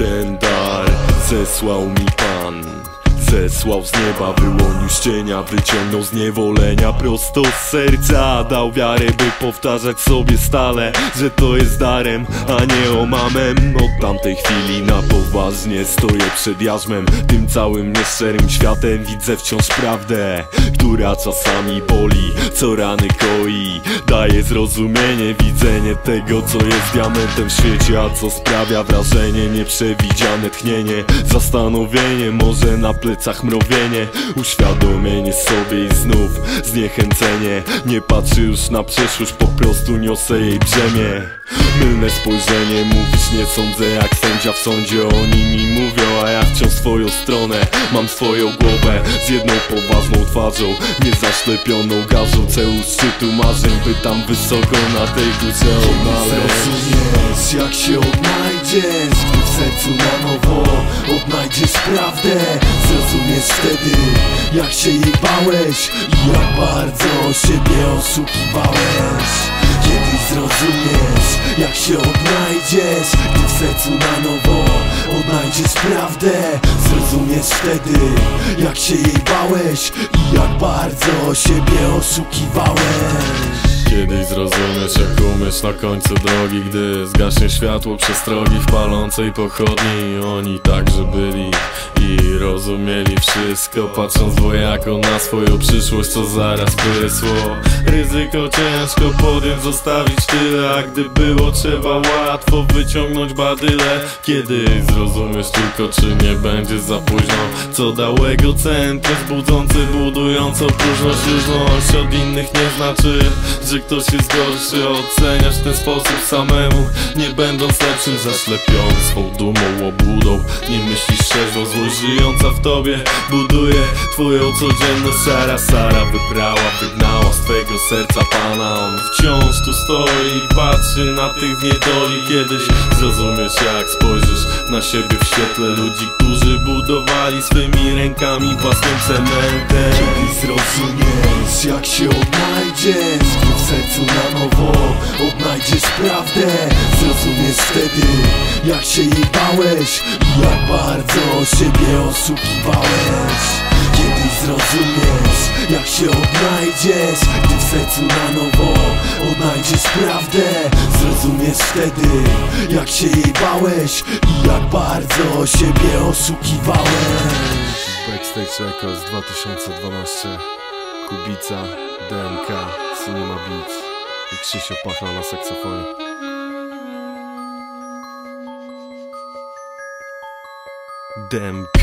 ten dar zesłał mi Pan Zesłał z nieba, wyłonił z cienia Wyciągnął z niewolenia prosto z serca. Dał wiarę, by powtarzać sobie stale Że to jest darem, a nie omamem. Od tamtej chwili na poważnie stoję przed jarzmem Tym całym nieszczerym światem widzę wciąż prawdę Która czasami boli, co rany koi. Daje zrozumienie, widzenie tego co jest diamentem w świecie A co sprawia wrażenie, nieprzewidziane tchnienie. Zastanowienie, może na plecach mrowienie Uświadomienie sobie i znów zniechęcenie. Nie patrzę już na przyszłość, po prostu niosę jej brzemię. Mylne spojrzenie, mówić nie sądzę jak sędzia w sądzie. Oni mi mówią, a ja wciąż swoją stronę. Mam swoją głowę z jedną poważną twarzą Nie zaślepioną garzą. Celu szczytu marzeń By tam wysoko na tej górze odnaleźć Jak się odnajdziesz Gdy w sercu na nowo. Odnajdziesz prawdę. Zrozumiesz wtedy jak się jej bałeś I jak bardzo siebie oszukiwałeś Kiedyś zrozumiesz jak się odnajdziesz Gdy w sercu na nowo odnajdziesz prawdę Zrozumiesz wtedy jak się jej bałeś I jak bardzo siebie oszukiwałeś Kiedyś zrozumiesz jak umiesz na końcu drogi Gdy zgaśnie światło przestrogi w palącej pochodni. Oni także byli i rozumieli wszystko Patrząc dwojako na swoją przyszłość co zaraz wysło Ryzyko ciężko podjąć, zostawić tyle A gdy było trzeba łatwo wyciągnąć badyle. Kiedyś zrozumiesz tylko czy nie będzie za późno. Co dał egocentryzm budzący, budującą próżność Różność od innych nie znaczy, że ktoś jest gorszy Oceniasz ten sposób samemu. Nie będąc lepszym zaślepiony swą dumą, obłudą. Nie myślisz szczerze, złość żyjąca w tobie. Buduje twoją codzienność. Sara, Sara wybrała, wygnała z twojego serca Pana. On wciąż tu stoi i patrzy na tych w niedoli. Kiedyś zrozumiesz jak spojrzysz na siebie w świetle ludzi Którzy budowali swymi rękami własnym cementem. Kiedyś zrozumiesz jak się odnajdziesz Gdy w sercu na nowo odnajdziesz prawdę. Zrozumiesz wtedy jak się jej bałeś I jak bardzo siebie oszukiwałeś zrozumiesz jak się odnajdziesz Gdy w sercu na nowo odnajdziesz prawdę. Zrozumiesz wtedy jak się jej bałeś I jak bardzo siebie oszukiwałeś. Backstage Records 2012 Kubica, DMK, Cinema Beats i Krzysio Pachla na saksofonie. DMK